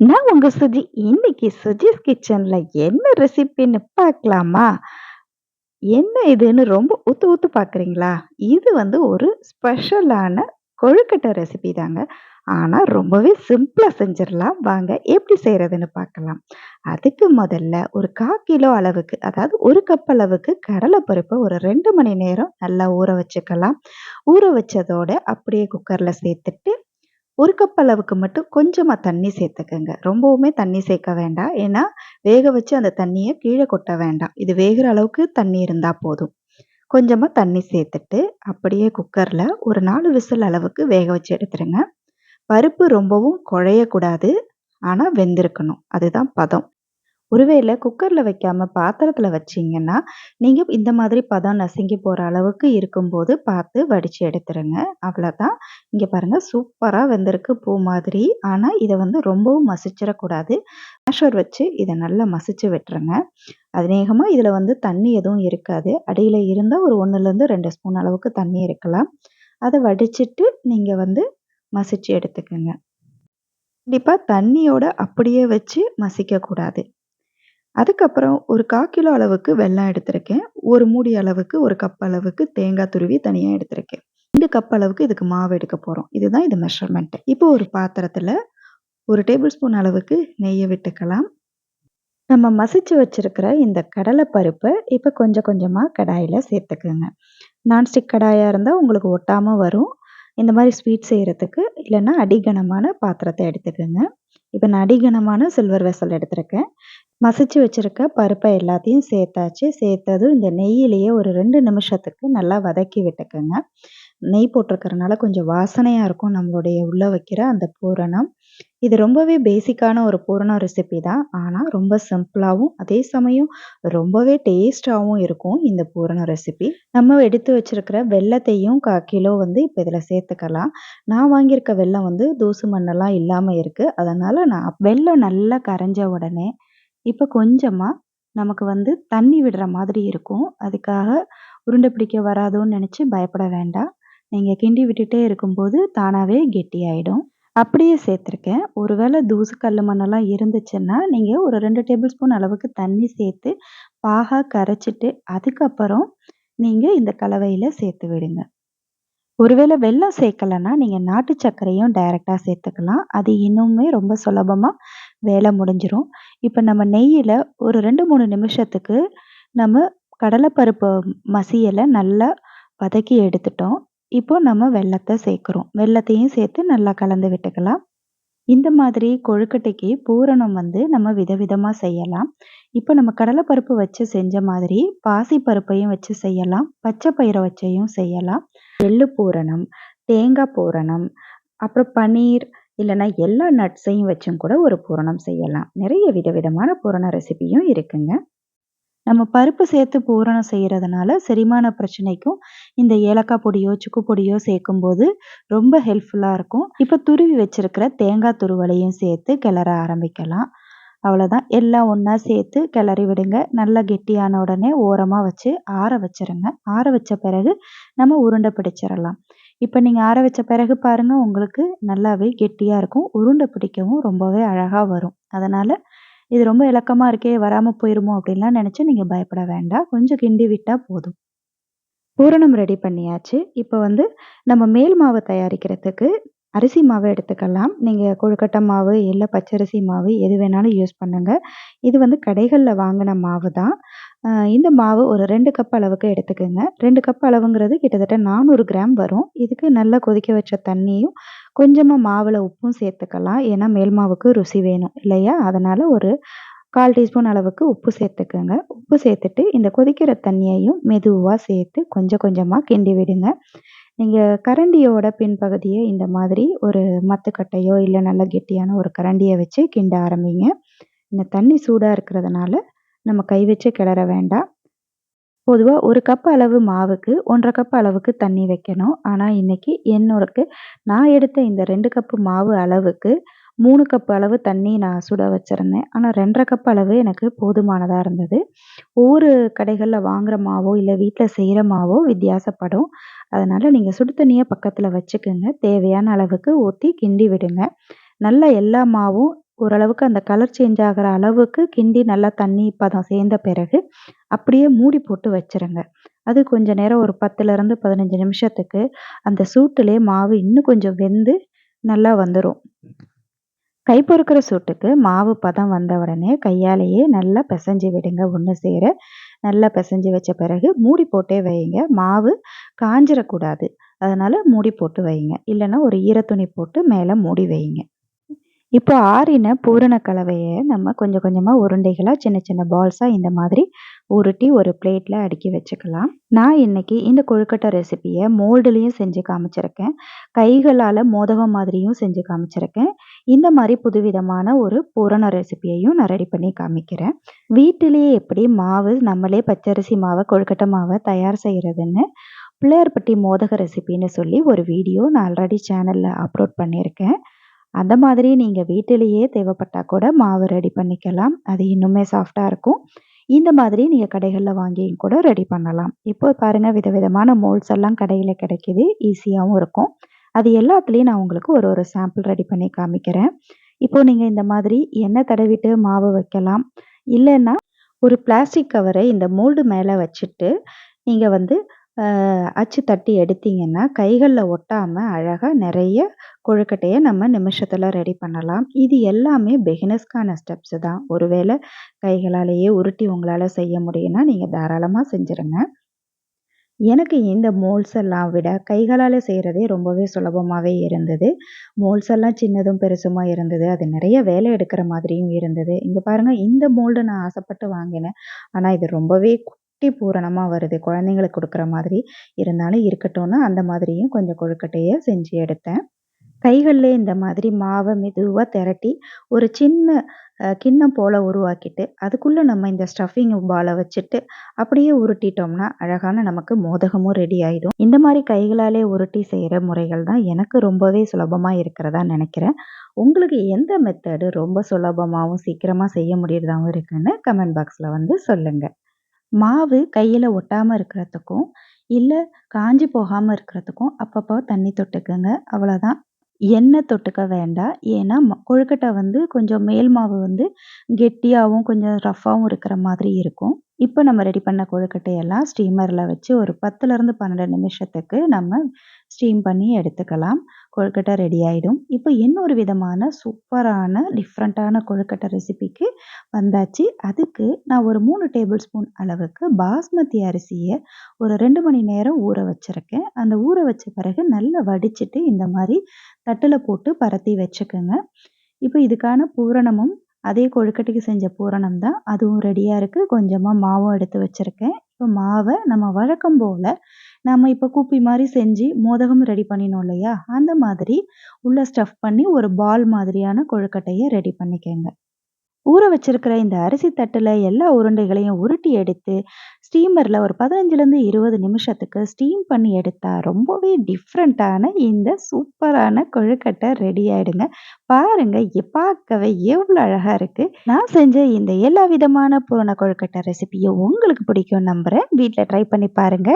நான் உங்க சுஜி. இன்னைக்கு சுஜிஸ் கிச்சன்ல என்ன ரெசிபின்னு பார்க்கலாமா? என்ன இதுன்னு ரொம்ப உத்து ஊத்து பார்க்குறீங்களா? இது வந்து ஒரு ஸ்பெஷலான கொழுக்கட்டை ரெசிபி தாங்க. ஆனா ரொம்பவே சிம்பிளா செஞ்சிடலாம் வாங்க எப்படி செய்கிறதுன்னு பார்க்கலாம். அதுக்கு முதல்ல ஒரு கா கிலோ அளவுக்கு, அதாவது ஒரு கப் அளவுக்கு கடலை பருப்ப ஒரு ரெண்டு மணி நேரம் நல்லா ஊற வச்சுக்கலாம். ஊற வச்சதோட அப்படியே குக்கர்ல சேர்த்துட்டு, ஒரு கப் அளவுக்கு மட்டும் கொஞ்சமாக தண்ணி சேர்த்துக்கோங்க ரொம்பவுமே தண்ணி சேர்க்க வேண்டாம். ஏன்னா, வேக வச்சு அந்த தண்ணியை கீழே கொட்ட வேண்டாம். இது வேகிற அளவுக்கு தண்ணி இருந்தால் போதும். கொஞ்சமாக தண்ணி சேர்த்துட்டு, அப்படியே குக்கரில் ஒரு நாலு விசில் அளவுக்கு வேக வச்சு எடுத்துருங்க. பருப்பு ரொம்பவும் குழையக்கூடாது. ஆனால் வெந்திருக்கணும். அதுதான் பதம். ஒருவேளை குக்கர்ல வைக்காம பாத்திரத்துல வச்சீங்கன்னா, நீங்க இந்த மாதிரி பதம் நசுங்கி போற அளவுக்கு இருக்கும்போது பார்த்து வடிச்சு எடுத்துருங்க. அவ்வளதான். இங்க பாருங்க சூப்பரா வெந்திருக்கு பூ மாதிரி. ஆனா இத வந்து ரொம்பவும் மசிச்சிடக்கூடாது. மேஷர் வச்சு இத நல்லா மசிச்சு விட்டுருங்க. அநேகமா இதுல வந்து தண்ணி எதுவும் இருக்காது. அடியில இருந்தா ஒரு 1லேருந்து 2 ஸ்பூன் அளவுக்கு தண்ணி இருக்கலாம். அத வடிச்சிட்டு நீங்க வந்து மசிச்சு எடுத்துக்கங்க. கண்டிப்பா தண்ணியோட அப்படியே வச்சு மசிக்கக்கூடாது. அதுக்கப்புறம் ஒரு 1/4 கிலோ அளவுக்கு வெல்லம் எடுத்திருக்கேன். ஒரு மூடி அளவுக்கு ஒரு கப் அளவுக்கு தேங்காய் துருவி தனியாக எடுத்திருக்கேன். ரெண்டு கப் அளவுக்கு இதுக்கு மாவு எடுக்க போகிறோம் இதுதான் இது மெஷர்மெண்ட்டு இப்போ ஒரு பாத்திரத்தில் ஒரு டேபிள் ஸ்பூன் அளவுக்கு நெய்ய விட்டுக்கலாம். நம்ம மசிச்சு வச்சுருக்கிற இந்த கடலை பருப்பை இப்போ கொஞ்சம் கொஞ்சமாக கடாயில் சேர்த்துக்குங்க நான்ஸ்டிக் கடாயாக இருந்தால் உங்களுக்கு ஒட்டாமல் வரும். இந்த மாதிரி ஸ்வீட் செய்கிறதுக்கு இல்லைன்னா அடிகனமான பாத்திரத்தை எடுத்துக்கோங்க இப்போ நான் அடிகனமான சில்வர் வெசல் எடுத்திருக்கேன். மசிச்சு வச்சிருக்க பருப்பை எல்லாத்தையும் சேர்த்தாச்சு. சேர்த்ததும் இந்த நெய்யிலேயே ஒரு ரெண்டு நிமிஷத்துக்கு நல்லா வதக்கி விட்டுக்கோங்க நெய் போட்டிருக்கிறனால கொஞ்சம் வாசனையாக இருக்கும் நம்மளுடைய உள்ளே வைக்கிற அந்த பூரணம். இது ரொம்பவே பேசிக்கான ஒரு பூரணம் ரெசிபி தான். ஆனால் ரொம்ப சிம்பிளாகவும் அதே சமயம் ரொம்பவே டேஸ்டாகவும் இருக்கும் இந்த பூரணம் ரெசிபி. நம்ம எடுத்து வச்சிருக்கிற வெல்லத்தையும் 1/4 கிலோ வந்து இப்போ இதில் சேர்த்துக்கலாம். நான் வாங்கியிருக்க வெல்லம் வந்து தூசு மண்ணெல்லாம் இல்லாமல் இருக்குது அதனால் நான் வெல்லம் நல்லா கரைஞ்ச உடனே, இப்போ கொஞ்சமாக நமக்கு வந்து தண்ணி விடுற மாதிரி இருக்கும். அதுக்காக உருண்டை பிடிக்க வராதோன்னு நினச்சி பயப்பட வேண்டாம். நீங்கள் கிண்டி விட்டுட்டே இருக்கும்போது தானாகவே கெட்டியாயிடும். அப்படியே சேர்த்துருக்கேன். ஒருவேளை தூசு கல் மண்ணெல்லாம் இருந்துச்சுன்னா, நீங்கள் ஒரு ரெண்டு டேபிள் ஸ்பூன் அளவுக்கு தண்ணி சேர்த்து பாகா கரைச்சிட்டு, அதுக்கப்புறம் நீங்கள் இந்த கலவையில் சேர்த்து விடுங்க. ஒருவேளை வெள்ளம் சேர்க்கலன்னா, நீங்கள் நாட்டு சர்க்கரையும் டைரெக்டாக சேர்த்துக்கலாம். அது இன்னுமே ரொம்ப சுலபமாக வேலை முடிஞ்சிரும். இப்ப நம்ம நெய்யில ஒரு 2, 3 நிமிஷத்துக்கு நம்ம கடலைப்பருப்பு மசியலை மசியல நல்லா வதக்கி எடுத்துட்டோம். இப்போ நம்ம வெல்லத்த சேர்க்கிறோம். வெல்லத்தையும் சேர்த்து நல்லா கலந்து விட்டுக்கலாம். இந்த மாதிரி கொழுக்கட்டைக்கு பூரணம் வந்து நம்ம விதவிதமா செய்யலாம். இப்ப நம்ம கடலைப்பருப்பு வச்சு செஞ்ச மாதிரி பாசி பருப்பையும் வச்சு செய்யலாம். பச்சை பயிர வச்சையும் செய்யலாம். எள்ளு பூரணம், தேங்காய் பூரணம், அப்புறம் பன்னீர் இல்லைனா எல்லா நட்ஸையும் வச்சும் கூட ஒரு பூரணம் செய்யலாம். நிறைய விதவிதமான பூரண ரெசிபியும் இருக்குங்க. நம்ம பருப்பு சேர்த்து பூரணம் செய்கிறதுனால செரிமான பிரச்சனைக்கும் இந்த ஏலக்காய் பொடியோ, சுக்கு பொடியோ சேர்க்கும்போது ரொம்ப ஹெல்ப்ஃபுல்லாக இருக்கும். இப்போ துருவி வச்சிருக்கிற தேங்காய் துருவலையும் சேர்த்து கிளற ஆரம்பிக்கலாம். அவ்வளோதான். எல்லாம் ஒன்றா சேர்த்து கிளறி விடுங்க. நல்லா கெட்டியான உடனே ஓரமாக வச்சு ஆற வச்சுருங்க. ஆற வச்ச பிறகு நம்ம உருண்டை பிடிச்சிடலாம் இப்போ நீங்கள் ஆற வச்ச பிறகு பாருங்கள் உங்களுக்கு நல்லாவே கெட்டியாக இருக்கும். உருண்டை பிடிக்கவும் ரொம்பவே அழகாக வரும். அதனால் இது ரொம்ப இலக்கமாக இருக்கே! வராமல் போயிருமோ! அப்படின்லாம் நினச்சி நீங்கள் பயப்பட வேண்டாம். கொஞ்சம் கிண்டி விட்டால் போதும். பூரணம் ரெடி பண்ணியாச்சு. இப்போ வந்து நம்ம மேல் மாவு தயாரிக்கிறதுக்கு அரிசி மாவு எடுத்துக்கலாம். நீங்கள் கொழுக்கட்டை மாவு, இல்லை பச்சரிசி மாவு எது வேணாலும் யூஸ் பண்ணுங்கள் இது வந்து கடைகளில் வாங்கின மாவு தான். இந்த மாவு ஒரு ரெண்டு கப் அளவுக்கு எடுத்துக்கோங்க ரெண்டு கப் அளவுங்கிறது கிட்டத்தட்ட 400 கிராம் வரும். இதுக்கு நல்லா கொதிக்க வச்ச தண்ணியும், கொஞ்சமாக மாவில் உப்பும் சேர்த்துக்கலாம். ஏன்னா மேல் மாவுக்கு ருசி வேணும் இல்லையா? அதனால் ஒரு 1/4 டீஸ்பூன் அளவுக்கு உப்பு சேர்த்துக்கோங்க உப்பு சேர்த்துட்டு இந்த கொதிக்கிற தண்ணியையும் மெதுவாக சேர்த்து கொஞ்சம் கொஞ்சமாக கிண்டி விடுங்க. நீங்கள் கரண்டியோட பின்பகுதியை இந்த மாதிரி ஒரு மத்துக்கட்டையோ, இல்லை நல்ல கெட்டியான ஒரு கரண்டியை வச்சு கிண்ட ஆரம்பிங்க. இந்த தண்ணி சூடாக இருக்கிறதுனால நம்ம கை வச்சு கிளற வேண்டாம். பொதுவாக ஒரு கப் அளவு மாவுக்கு 1 1/2 கப் அளவுக்கு தண்ணி வைக்கணும். ஆனால் இன்னைக்கு என்னோடக்கு நான் எடுத்த இந்த ரெண்டு கப்பு மாவு அளவுக்கு மூணு கப் அளவு தண்ணி நான் சுட வச்சுருந்தேன் ஆனால் ரெண்டரை கப் அளவு எனக்கு போதுமானதாக இருந்தது. ஒவ்வொரு கடைகளில் வாங்குற மாவோ, இல்லை வீட்டில் செய்கிற மாவோ வித்தியாசப்படும். அதனால் நீங்கள் சுடு தண்ணியை பக்கத்தில் வச்சுக்கங்க. தேவையான அளவுக்கு ஊற்றி கிண்டி விடுங்க. நல்லா எல்லா மாவும் ஓரளவுக்கு அந்த கலர் சேஞ்ச் ஆகிற அளவுக்கு கிண்டி நல்லா தண்ணி பதம் சேர்ந்த பிறகு, அப்படியே மூடி போட்டு வச்சுருங்க. அது கொஞ்சம் நேரம் ஒரு 10லருந்து 15 நிமிஷத்துக்கு அந்த சூட்டுலயே மாவு இன்னும் கொஞ்சம் வெந்து நல்லா வந்துடும் கை பொறுக்கிற சூட்டுக்கு மாவு பதம் வந்த உடனே கையாலேயே நல்லா பிசைஞ்சு விடுங்க ஒன்று சேர. நல்லா பிசைஞ்சு வச்ச பிறகு மூடி போட்டே வையுங்க. மாவு காஞ்சிடக்கூடாது அதனால் மூடி போட்டு வையுங்க. இல்லைன்னா ஒரு ஈரத்துணி போட்டு மேலே மூடி வையுங்க. இப்போ ஆறின பூரண கலவையை நம்ம கொஞ்சம் கொஞ்சமாக உருண்டைகளாக சின்ன சின்ன பால்ஸாக இந்த மாதிரி உருட்டி ஒரு பிளேட்ல அடுக்கி வச்சுக்கலாம். நான் இன்னைக்கு இந்த கொழுக்கட்டை ரெசிப்பியை மோல்டுலேயும் செஞ்சு காமிச்சிருக்கேன். கைகளால் மோதகம் மாதிரியும் செஞ்சு காமிச்சிருக்கேன். இந்த மாதிரி புதுவிதமான ஒரு பூரண ரெசிபியையும் நான் ரெடி பண்ணி காமிக்கிறேன். வீட்டிலேயே எப்படி மாவு நம்மளே பச்சரிசி மாவை கொழுக்கட்டை மாவை தயார் செய்கிறதுன்னு பிள்ளையார்பட்டி மோதக ரெசிபின்னு சொல்லி ஒரு வீடியோ நான் ஆல்ரெடி சேனலில் அப்லோட் பண்ணியிருக்கேன். அந்த மாதிரி நீங்கள் வீட்டிலேயே தேவைப்பட்டால் கூட மாவு ரெடி பண்ணிக்கலாம். அது இன்னுமே சாஃப்டாக இருக்கும். இந்த மாதிரி நீங்கள் கடைகளில் வாங்கியும் கூட ரெடி பண்ணலாம். இப்போ பாருங்க விதவிதமான மோல்ட்ஸ் எல்லாம் கடையில் கிடைக்கிது ஈஸியாகவும் இருக்கும். அது எல்லாத்துலேயும் நான் உங்களுக்கு ஒரு ஒரு சாம்பிள் ரெடி பண்ணி காமிக்கிறேன். இப்போ நீங்கள் இந்த மாதிரி எண்ணெய் தடவிட்டு மாவு வைக்கலாம். இல்லைன்னா ஒரு பிளாஸ்டிக் கவரை இந்த மோல்டு மேலே வச்சுட்டு, நீங்கள் வந்து அச்சு தட்டி எடுத்தீங்கன்னா, கைகளில் ஒட்டாமல் அழகாக நிறைய கொழுக்கட்டையை நம்ம நிமிஷத்தில் ரெடி பண்ணலாம். இது எல்லாமே பிகினர்ஸ்க்கான ஸ்டெப்ஸ் தான். ஒருவேளை கைகளாலேயே உருட்டி உங்களால் செய்ய முடியும்னா, நீங்கள் தாராளமாக செஞ்சுருங்க. எனக்கு இந்த மோல்ஸ் எல்லாம் விட கைகளால் செய்கிறதே ரொம்பவே சுலபமாகவே இருந்தது. மோல்ஸ் எல்லாம் சின்னதும், பெருசுமா இருந்தது. அது நிறைய வேலை எடுக்கிற மாதிரியும் இருந்தது. இங்கே பாருங்கள் இந்த மோல்டு நான் ஆசைப்பட்டு வாங்கினேன். ஆனால் இது ரொம்பவே குட்டி பூரணமாக வருது. குழந்தைங்களுக்கு கொடுக்குற மாதிரி. இருந்தாலும் இருக்கட்டும்னு அந்த மாதிரியும் கொஞ்சம் கொழுக்கட்டையை செஞ்சு எடுத்தேன். கைகளிலே இந்த மாதிரி மாவை மெதுவாக திரட்டி, ஒரு சின்ன கிண்ணம் போல உருவாக்கிட்டு, அதுக்குள்ளே நம்ம இந்த ஸ்டஃபிங் பாலை வச்சுட்டு, அப்படியே உருட்டிட்டோம்னா, அழகான நமக்கு மோதகமும் ரெடி ஆகிடும் இந்த மாதிரி கைகளாலே உருட்டி செய்கிற முறைகள் தான் எனக்கு ரொம்பவே சுலபமாக இருக்கிறதா நினைக்கிறேன் உங்களுக்கு எந்த மெத்தடு ரொம்ப சுலபமாகவும் சீக்கிரமாக செய்ய முடியறதாகவும் இருக்குன்னு கமெண்ட் பாக்ஸில் வந்து சொல்லுங்கள் மாவு கையில ஒட்டாம இருக்கிறதுக்கும், இல்ல காஞ்சு போகாம இருக்கிறதுக்கும் அப்பப்போ தண்ணி தொட்டுக்கங்க. அவ்வளோதான். எண்ணெய் தொட்டுக்க வேண்டாம். ஏன்னா ம கொழுக்கட்டை வந்து கொஞ்சம் மேல் மாவு வந்து கெட்டியாவும், கொஞ்சம் ரஃப்பாவும் இருக்கிற மாதிரி இருக்கும். இப்போ நம்ம ரெடி பண்ண கொழுக்கட்டையெல்லாம் ஸ்டீமர்ல வச்சு ஒரு 10லருந்து 12 நிமிஷத்துக்கு நம்ம ஸ்டீம் பண்ணி எடுத்துக்கலாம். கொழுக்கட்டை ரெடி ஆகிடும் இப்போ இன்னொரு விதமான சூப்பரான டிஃப்ரெண்ட்டான கொழுக்கட்டை ரெசிபிக்கு வந்தாச்சு. அதுக்கு நான் ஒரு மூணு டேபிள் ஸ்பூன் அளவுக்கு பாஸ்மதி அரிசியை ஒரு ரெண்டு மணி நேரம் ஊற வச்சிருக்கேன். அந்த ஊற வச்ச பிறகு நல்லா வடிச்சிட்டு இந்த மாதிரி தட்டில் போட்டு பரத்தி வச்சுக்கோங்க இப்போ இதுக்கான பூரணமும் அதே கொழுக்கட்டைக்கு செஞ்ச பூரணம் தான். அதுவும் ரெடியாக இருக்குது கொஞ்சமாக மாவும் எடுத்து வச்சுருக்கேன் இப்போ மாவை நம்ம வழக்கம் போல் நம்ம இப்போ குப்பி மாதிரி செஞ்சு மோதகம் ரெடி பண்ணினோம் இல்லையா? அந்த மாதிரி உள்ள ஸ்டஃப் பண்ணி ஒரு பால் மாதிரியான கொழுக்கட்டையை ரெடி பண்ணிக்கங்க. ஊற வச்சிருக்கிற இந்த அரிசி தட்டுல எல்லா உருண்டைகளையும் உருட்டி எடுத்து, ஸ்டீமர்ல ஒரு 15லருந்து 20 நிமிஷத்துக்கு ஸ்டீம் பண்ணி எடுத்தா ரொம்பவே டிஃப்ரெண்ட்டான இந்த சூப்பரான கொழுக்கட்டை ரெடி ஆயிடுங்க. பாருங்க பார்க்கவே எவ்வளோ அழகா இருக்கு. நான் செஞ்ச இந்த எல்லா விதமான பூரண கொழுக்கட்டை ரெசிபியும் உங்களுக்கு பிடிக்கும் நம்புறேன். வீட்டில் ட்ரை பண்ணி பாருங்க.